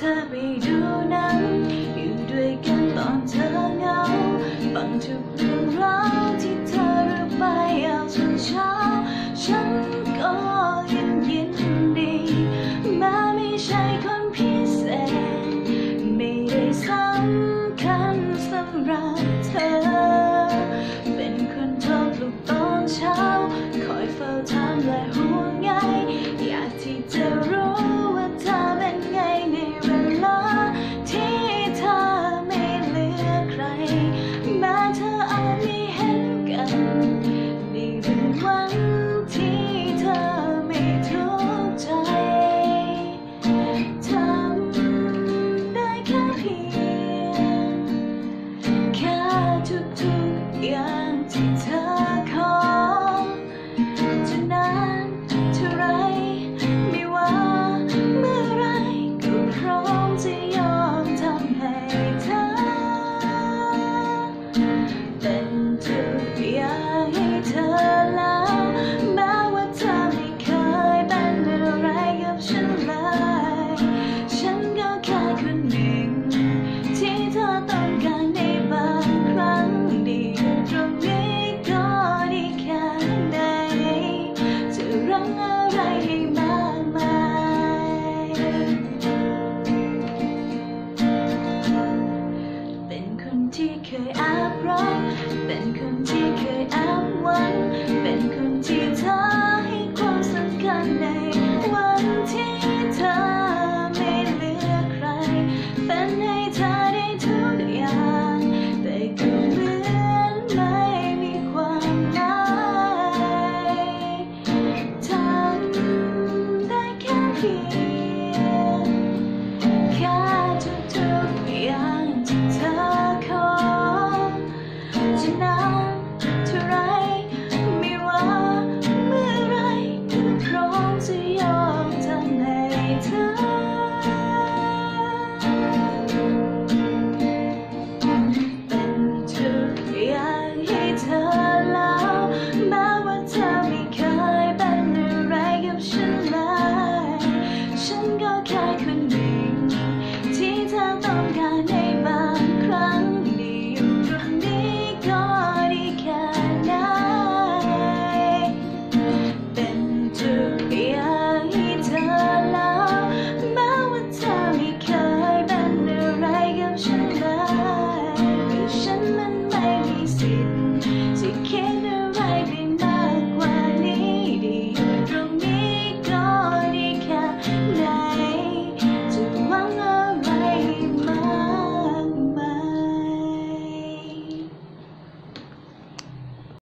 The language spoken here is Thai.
ธอไปดูนั้นอยู่ด้วยกันตอนเธอเหงาฟังทุกเรื่องราวที่เธอระบไปเอาจนเช้าฉันก็ อย่างที่เธอขอจะนานเท่าไร ไม่ว่าเมื่อไรก็พร้อมจะยอมทำให้เธอ เป็นทุกอยางให้เธอลา เคยแอบรักเป็นคนที่เคยแอบหวัง